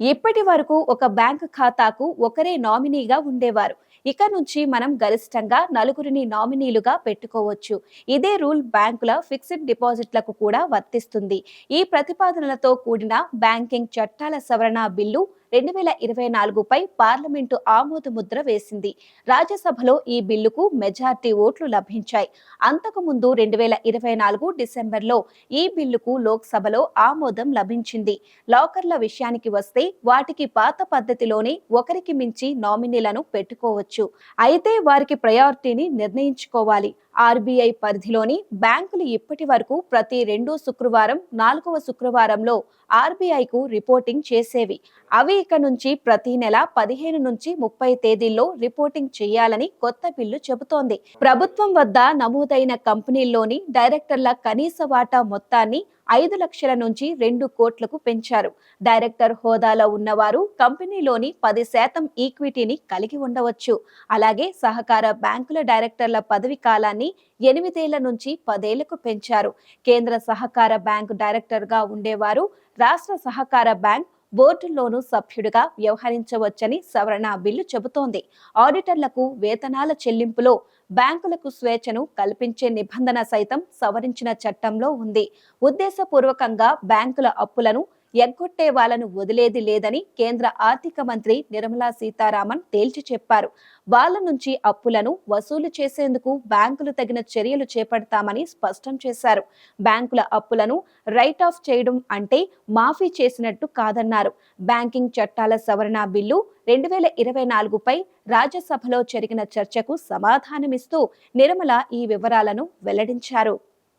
ఇప్పటి వరకు ఒక బ్యాంక్ ఖాతాకు ఒకరే నామినీగా ఉండేవారు. ఇక నుంచి మనం గరిష్టంగా నలుగురిని నామినీలుగా పెట్టుకోవచ్చు. ఇదే రూల్ బ్యాంకుల ఫిక్స్డ్ డిపాజిట్లకు కూడా వర్తిస్తుంది. ఈ ప్రతిపాదనలతో కూడిన బ్యాంకింగ్ చట్టాల సవరణ బిల్లు రెండు వేల ఇరవై నాలుగుపై పార్లమెంటు ఆమోద ముద్ర వేసింది. రాజ్యసభలో ఈ బిల్లుకు మెజార్టీ ఓట్లు లభించాయి. అంతకుముందు రెండు వేల ఇరవై నాలుగు డిసెంబర్లో ఈ బిల్లుకు లోక్సభలో ఆమోదం లభించింది. లాకర్ల విషయానికి వస్తే వాటికి పాత పద్ధతిలోనే ఒకరికి మించి నామినీలను పెట్టుకోవచ్చు. అయితే వారికి ప్రయారిటీని నిర్ణయించుకోవాలి. ఆర్బీఐ పరిధిలోని బ్యాంకులు ఇప్పటి వరకు ప్రతి రెండో శుక్రవారం నాలుగవ శుక్రవారంలో ఆర్బీఐకు రిపోర్టింగ్ చేసేవి. అవి ఇక నుంచి ప్రతి నెల పదిహేను నుంచి ముప్పై తేదీల్లో రిపోర్టింగ్ చేయాలని కొత్త బిల్లు చెబుతోంది. ప్రభుత్వం వద్ద నమోదైన కంపెనీల్లోని డైరెక్టర్ల కనీస వాటా మొత్తాన్ని ఐదు లక్షల నుంచి రెండు కోట్లకు పెంచారు. డైరెక్టర్ హోదాలో ఉన్నవారు కంపెనీలోని పది శాతం ఈక్విటీని కలిగి ఉండవచ్చు. అలాగే సహకార బ్యాంకుల డైరెక్టర్ల పదవి కాలాన్ని ఎనిమిదేళ్ళ నుంచి పదేళ్ళకు పెంచారు. కేంద్ర సహకార బ్యాంకు డైరెక్టర్గా ఉండేవారు రాష్ట్ర సహకార బ్యాంక్ బోర్డుల్లోనూ సభ్యుడిగా వ్యవహరించవచ్చని సవరణ బిల్లు చెబుతోంది. ఆడిటర్లకు వేతనాల చెల్లింపులో బ్యాంకులకు స్వేచ్ఛను కల్పించే నిబంధన సైతం సవరించిన చట్టంలో ఉంది. ఉద్దేశపూర్వకంగా బ్యాంకుల అప్పులను ఎగ్గొట్టే వాళ్ళను వదిలేది లేదని కేంద్ర ఆర్థిక మంత్రి నిర్మలా సీతారామన్ తేల్చి చెప్పారు. వాళ్ళ నుంచి అప్పులను వసూలు చేసేందుకు బ్యాంకులు తగిన చర్యలు చేపడతామని స్పష్టం చేశారు. బ్యాంకుల అప్పులను రైట్ ఆఫ్ చేయడం అంటే మాఫీ చేసినట్టు కాదన్నారు. బ్యాంకింగ్ చట్టాల సవరణ బిల్లు రెండు వేల ఇరవై నాలుగుపై రాజ్యసభలో జరిగిన చర్చకు సమాధానమిస్తూ నిర్మల ఈ వివరాలను వెల్లడించారు.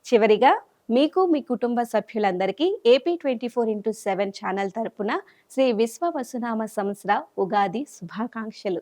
చివరిగా మీకు మీ కుటుంబ సభ్యులందరికీ AP twenty four into seven channel తరపున శ్రీ విశ్వ వసునామ సంవత్సర ఉగాది శుభాకాంక్షలు.